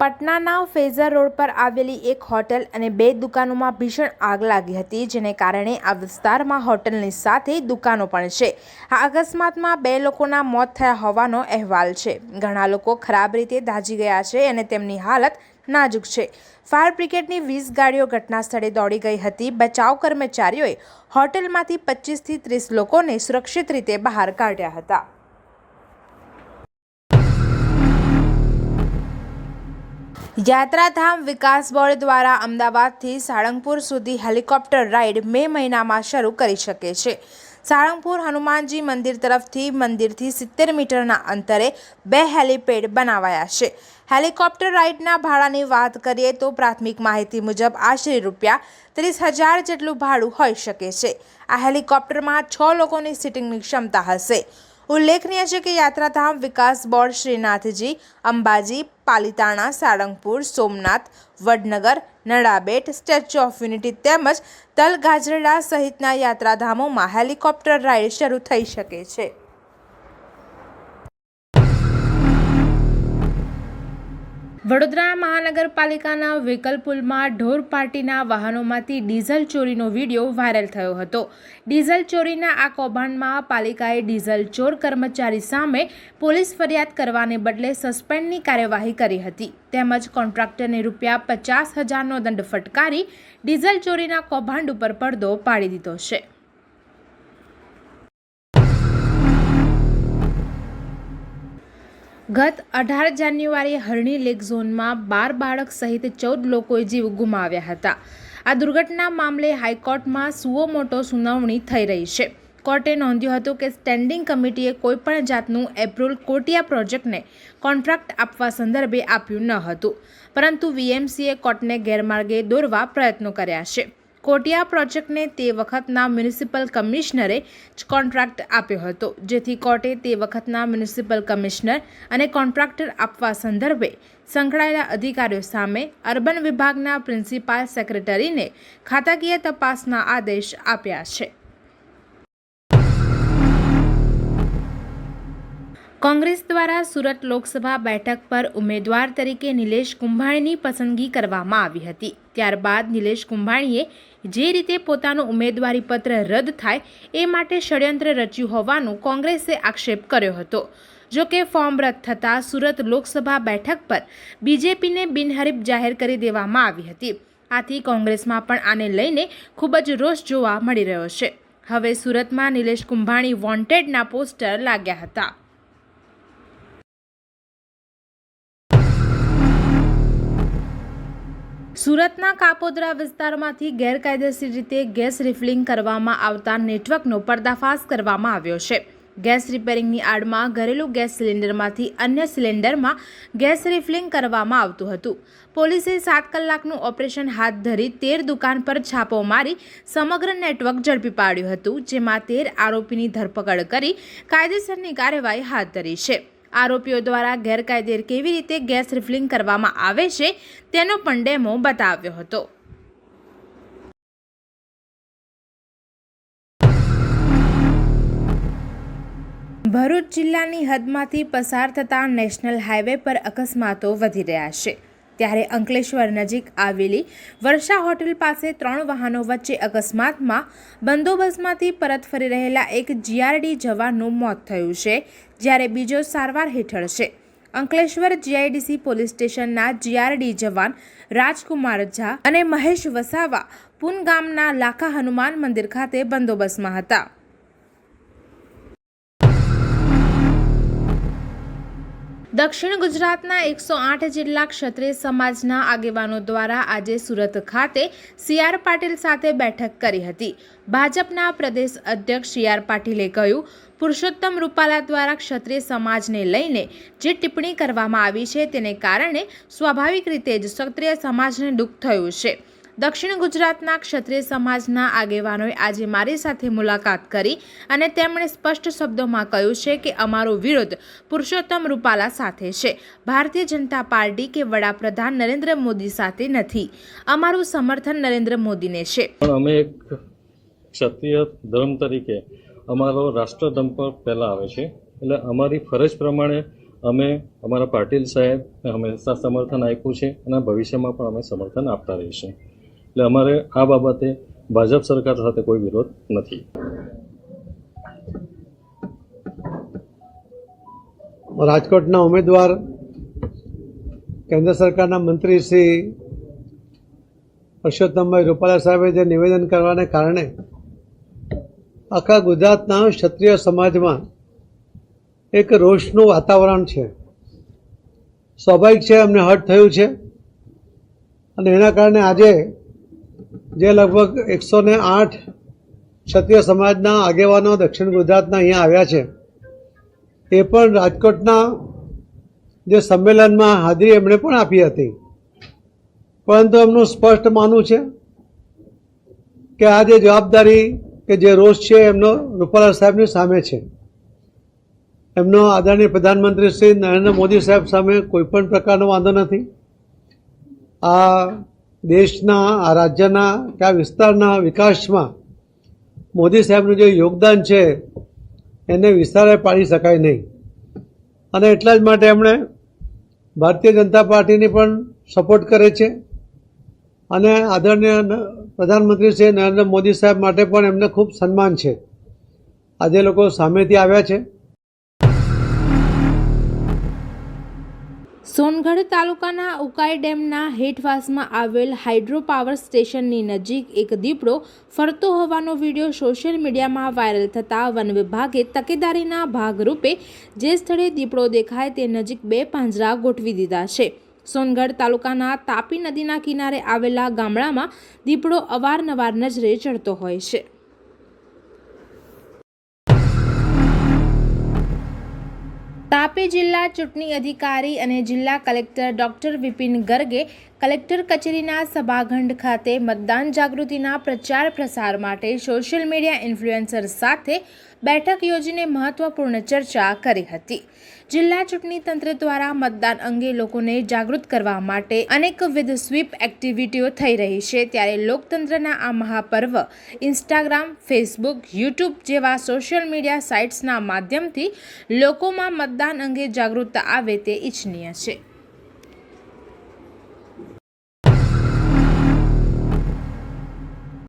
પટનાના phasor road પર આવેલી એક હોટલ અને બે દુકાનોમાં ભીષણ આગ લાગી હતી, જેને કારણે આ વિસ્તારમાં હોટલની સાથે દુકાનો પણ છે. આ અકસ્માતમાં બે લોકોના મોત થયા હોવાનો અહેવાલ છે. ઘણા લોકો ખરાબ રીતે દાઝી ગયા છે અને તેમની હાલત નાજુક છે. ફાયર બ્રિગેડની વીસ ગાડીઓ ઘટના સ્થળે દોડી ગઈ હતી. બચાવ કર્મચારીઓએ હોટલમાંથી પચીસથી ત્રીસ લોકોને સુરક્ષિત રીતે બહાર કાઢ્યા હતા. યાત્રાધામ વિકાસ બોર્ડ દ્વારા અમદાવાદથી સાળંગપુર સુધી હેલિકોપ્ટર રાઇડ મે મહિનામાં શરૂ કરી શકે છે. સાળંગપુર હનુમાનજી મંદિર તરફથી મંદિરથી સિત્તેર મીટરના અંતરે બે હેલિપેડ બનાવાયા છે. હેલિકોપ્ટર રાઇડના ભાડાની વાત કરીએ તો પ્રાથમિક માહિતી મુજબ આશરે રૂપિયા ત્રીસ હજાર જેટલું ભાડું હોઈ શકે છે. આ હેલિકોપ્ટરમાં છ લોકોની સિટિંગની ક્ષમતા હશે. ઉલ્લેખનીય છે કે યાત્રાધામ વિકાસ board Shrinathji, Ambaji, Palitana, Salangpur, Somnath, Vadnagar, Nadabet, Statue of Unity તેમજ તલગાજરડા સહિતના યાત્રાધામોમાં હેલિકોપ્ટર રાઇડ શરૂ થઈ શકે છે. વડોદરા મહાનગરપાલિકાના વ્હીકલ પુલમાં ઢોર પાર્ટીના વાહનોમાંથી ડીઝલ ચોરીનો વીડિયો વાયરલ થયો હતો. ડીઝલ ચોરીના આ કૌભાંડમાં પાલિકાએ ડીઝલ ચોર કર્મચારી સામે પોલીસ ફરિયાદ કરવાને બદલે સસ્પેન્ડની કાર્યવાહી કરી હતી. તેમજ કોન્ટ્રાક્ટરને રૂપિયા પચાસ હજારનો દંડ ફટકારી ડીઝલ ચોરીના કૌભાંડ ઉપર પડદો પાડી દીધો છે. ગત અઢાર જાન્યુઆરીએ હરણી લેક ઝોનમાં બાર બાળક સહિત ચૌદ લોકોએ જીવ ગુમાવ્યા હતા. આ દુર્ઘટના મામલે હાઈકોર્ટમાં સુઓ મોટો સુનાવણી થઈ રહી છે. કોર્ટે નોંધ્યું હતું કે સ્ટેન્ડિંગ કમિટીએ કોઈપણ જાતનું એપ્રુલ કોટિયા પ્રોજેક્ટને કોન્ટ્રાક્ટ આપવા સંદર્ભે આપ્યું ન હતું. પરંતુ વીએમસીએ કોર્ટને ગેરમાર્ગે દોરવા પ્રયત્નો કર્યા છે. કોટિયા પ્રોજેક્ટને તે વખતના મ્યુનિસિપલ કમિશનરે જ કોન્ટ્રાક્ટ આપ્યો હતો. જેથી કોર્ટે તે વખતના મ્યુનિસિપલ કમિશનર અને કોન્ટ્રાક્ટર આપવા સંદર્ભે સંકળાયેલા અધિકારીઓ સામે અર્બન વિભાગના પ્રિન્સિપાલ સેક્રેટરીને ખાતાકીય તપાસના આદેશ આપ્યા છે. કોંગ્રેસ દ્વારા સુરત લોકસભા બેઠક પર ઉમેદવાર તરીકે નિલેશ કુંભાણીની પસંદગી કરવામાં આવી હતી. ત્યારબાદ નિલેશ કુંભાણીએ જે રીતે પોતાનું ઉમેદવારી પત્ર રદ થાય એ માટે ષડયંત્ર રચ્યું હોવાનું કોંગ્રેસે આક્ષેપ કર્યો હતો. જો કે ફોર્મ રદ થતાં સુરત લોકસભા બેઠક પર બીજેપીને બિનહરીફ જાહેર કરી દેવામાં આવી હતી. આથી કોંગ્રેસમાં પણ આને લઈને ખૂબ જ રોષ જોવા મળી રહ્યો છે. હવે સુરતમાં નિલેશ કુંભાણી વોન્ટેડના પોસ્ટર લાગ્યા હતા. સુરતના કાપોદ્રા વિસ્તારમાંથી ગેરકાયદેસર રીતે ગેસ રિફિલિંગ કરવામાં આવતા નેટવર્કનો પર્દાફાશ કરવામાં આવ્યો છે. ગેસ રિપેરિંગની આડમાં ઘરેલું ગેસ સિલિન્ડરમાંથી અન્ય સિલિન્ડરમાં ગેસ રિફિલિંગ કરવામાં આવતું હતું. પોલીસે સાત કલાકનું ઓપરેશન હાથ ધરી તેર દુકાન પર છાપો મારી સમગ્ર નેટવર્ક ઝડપી પાડ્યું હતું, જેમાં તેર આરોપીની ધરપકડ કરી કાયદેસરની કાર્યવાહી હાથ ધરી છે. આરોપીઓ દ્વારા ગેરકાયદે કેવી રીતે ગેસ રિફિલિંગ કરવામાં આવે છે, તેનો પણ ડેમો બતાવ્યો હતો. ભરૂચ જિલ્લાની હદમાંથી પસાર થતા નેશનલ હાઈવે પર અકસ્માતો વધી રહ્યા છે. ત્યારે અંકલેશ્વર નજીક આવેલી વર્ષા હોટેલ પાસે ત્રણ વાહનો વચ્ચે અકસ્માતમાં બંદોબસ્તમાંથી પરત ફરી રહેલા એક જીઆરડી જવાનનું મોત થયું છે, જ્યારે બીજો સારવાર હેઠળ છે. અંકલેશ્વર જીઆઈડીસી પોલીસ સ્ટેશનના જીઆરડી જવાન રાજકુમાર ઝા અને મહેશ વસાવા પુન ગામના લાખા હનુમાન મંદિર ખાતે બંદોબસ્તમાં હતા. દક્ષિણ ગુજરાતના એકસો આઠ જિલ્લા ક્ષત્રિય સમાજના આગેવાનો દ્વારા આજે સુરત ખાતે સી આર પાટીલ સાથે બેઠક કરી હતી. ભાજપના પ્રદેશ અધ્યક્ષ સી આર પાટીલે કહ્યું, પુરુષોત્તમ રૂપાલા દ્વારા ક્ષત્રિય સમાજને લઈને જે ટિપ્પણી કરવામાં આવી છે તેને કારણે સ્વાભાવિક રીતે જ ક્ષત્રિય સમાજને દુઃખ થયું છે. દક્ષિણ ગુજરાતના ક્ષત્રિય સમાજના આગેવાનોએ આજે મારી સાથે મુલાકાત કરી અને તેમણે સ્પષ્ટ શબ્દોમાં કહ્યું છે કે અમારો વિરોધ પુરુષોત્તમ રૂપાલા સાથે છે. ભારતીય જનતા પાર્ટી કે વડાપ્રધાન નરેન્દ્ર મોદી સાથે નથી. અમારું સમર્થન નરેન્દ્ર મોદીને છે. પણ અમે એક ક્ષત્રિય ધર્મ તરીકે અમારો રાષ્ટ્રધર્મ પર પહેલાં આવે છે. એટલે અમારી ફરજ પ્રમાણે અમે અમારા પાટીલ સાહેબ હંમેશા સમર્થન આપ્યું છે અને ભવિષ્યમાં પણ અમે સમર્થન આપતા રહીશું. એટલે અમારે આ બાબતે ભાજપ સરકાર સાથે કોઈ વિરોધ નથી. રાજકોટના ઉમેદવાર કેન્દ્ર સરકારના મંત્રી શ્રી પરસોત્તમભાઈ રૂપાલા સાહેબે જે નિવેદન કરવાને કારણે આખા ગુજરાતના ક્ષત્રિય સમાજમાં એક રોષનું વાતાવરણ છે. સ્વાભાવિક છે, અમને હર્ટ થયું છે. અને એના કારણે આજે જે લગભગ એકસો ને આઠ ક્ષત્રિય સમાજના આગેવાનો દક્ષિણ ગુજરાતના અહીંયા આવ્યા છે. એ પણ રાજકોટના જે સંમેલનમાં હાજરી એમણે પણ આપી હતી. પરંતુ એમનું સ્પષ્ટ માનવું છે કે આ જે જવાબદારી કે જે રોષ છે એમનો રૂપાલા સાહેબની સામે છે. એમનો આદરણીય પ્રધાનમંત્રી શ્રી નરેન્દ્ર મોદી સાહેબ સામે કોઈ પણ પ્રકારનો વાંધો નથી. આ દેશના, આ રાજ્યના, કે આ વિસ્તારના વિકાસમાં મોદી સાહેબનું જે યોગદાન છે, એને વિસ્તારે પાડી શકાય નહીં. અને એટલા જ માટે એમણે ભારતીય જનતા પાર્ટીની પણ સપોર્ટ કરે છે. અને આદરણીય પ્રધાનમંત્રી શ્રી નરેન્દ્ર મોદી સાહેબ માટે પણ એમને ખૂબ સન્માન છે. આજે લોકો સામેથી આવ્યા છે. સોનગઢ તાલુકાના ઉકાઈ ડેમના હેઠવાસમાં આવેલ હાઇડ્રો પાવર સ્ટેશનની નજીક એક દીપડો ફરતો હોવાનો વીડિયો સોશિયલ મીડિયામાં વાયરલ થતાં વન વિભાગે તકેદારીના ભાગરૂપે જે સ્થળે દીપડો દેખાય તે નજીક બે પાંજરા ગોઠવી દીધા છે. સોનગઢ તાલુકાના તાપી નદીના કિનારે આવેલા ગામડામાં દીપડો અવારનવાર નજરે ચડતો હોય છે. તાપી જિલ્લા ચૂંટણી અધિકારી અને જિલ્લા કલેક્ટર ડોક્ટર વિપિન ગર્ગે કલેક્ટર કચેરીના સભાખંડ ખાતે મતદાન જાગૃતિના પ્રચાર પ્રસાર માટે સોશિયલ મીડિયા ઇન્ફ્લુએન્સર સાથે બેઠક યોજીને મહત્વપૂર્ણ ચર્ચા કરી હતી. જિલ્લા ચૂંટણી તંત્ર દ્વારા મતદાન અંગે લોકોને જાગૃત કરવા માટે અનેકવિધ સ્વીપ એક્ટિવિટીઓ થઈ રહી છે. ત્યારે લોકતંત્રના આ મહાપર્વ ઇન્સ્ટાગ્રામ, ફેસબુક, યુટ્યુબ જેવા સોશિયલ મીડિયા સાઇટ્સના માધ્યમથી લોકોમાં મતદાન અંગે જાગૃતતા આવે તે ઇચ્છનીય છે.